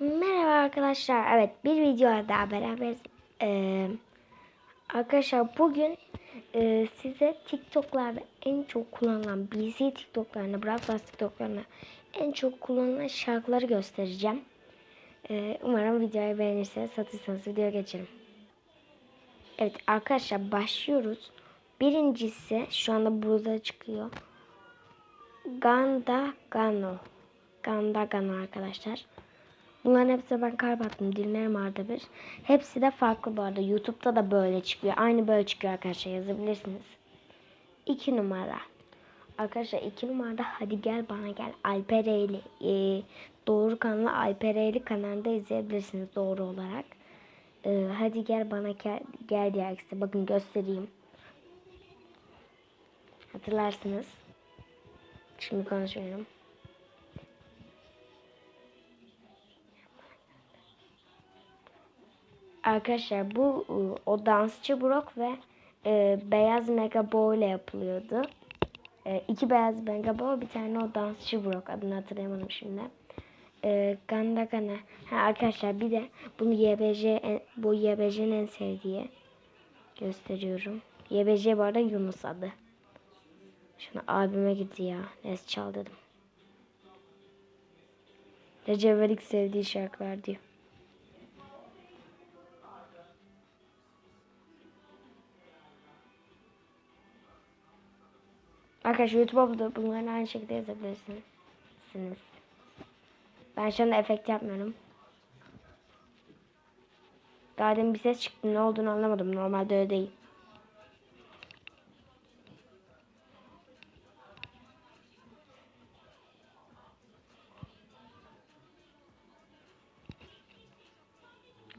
Merhaba arkadaşlar. Evet bir video daha beraberiz. Ee, arkadaşlar bugün e, size TikTok'larda en çok kullanılan BC TikTok'larına, Brawl TikTok'larına en çok kullanılan şarkıları göstereceğim. Ee, umarım videoyu beğenirseniz satırsanız video geçelim. Evet arkadaşlar başlıyoruz. Birincisi şu anda burada çıkıyor. Ganda Gano. Ganda Gano arkadaşlar. Bunların hepsine ben kalp attım. Dinlerim arada bir. Hepsi de farklı bu arada. Youtube'da da böyle çıkıyor. Aynı böyle çıkıyor arkadaşlar. Yazabilirsiniz. 2 numara. Arkadaşlar 2 numarada hadi gel bana gel. Alper Eğli. Ee, doğru kanalı Alper kanalında izleyebilirsiniz doğru olarak. Ee, hadi gel bana gel, gel diye ikisi. Bakın göstereyim. Hatırlarsınız. Şimdi konuşuyorum. Arkadaşlar bu e, o dansçı Brock ve e, beyaz Megabo ile yapılıyordu. E, iki beyaz Megabo bir tane o dansçı Brock adını hatırlayamadım şimdi. E, Ganda Gana. Ha, arkadaşlar bir de bunu YBJ en- bu YBJ'nin en sevdiği gösteriyorum. YBJ bu arada Yunus adı. Şunu abime gitti ya. Neyse çal dedim. Recep İvedik sevdiği şarkılar diyor. Arkadaşlar YouTube'a da bunları aynı şekilde yazabilirsiniz. Ben şu anda efekt yapmıyorum. Daha demin bir ses çıktı. Ne olduğunu anlamadım. Normalde öyle değil.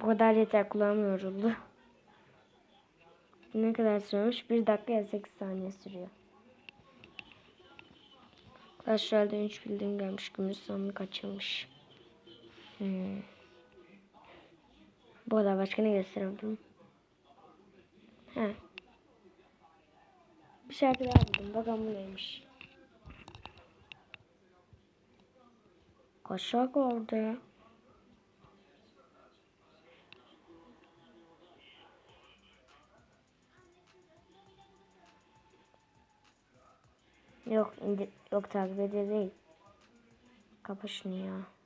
Bu kadar yeter kulağım yoruldu. Ne kadar sürmüş? 1 dakika 58 saniye sürüyor. Arkadaşlar 3 bildirim gelmiş. Gümüş sandık açılmış. Hmm. Bu arada başka ne gösterebilirim? He. Bir şarkı daha buldum. Bakalım bu neymiş. Kaç şarkı vardı? Yok indi yok takip ediyor değil. Kapa ya.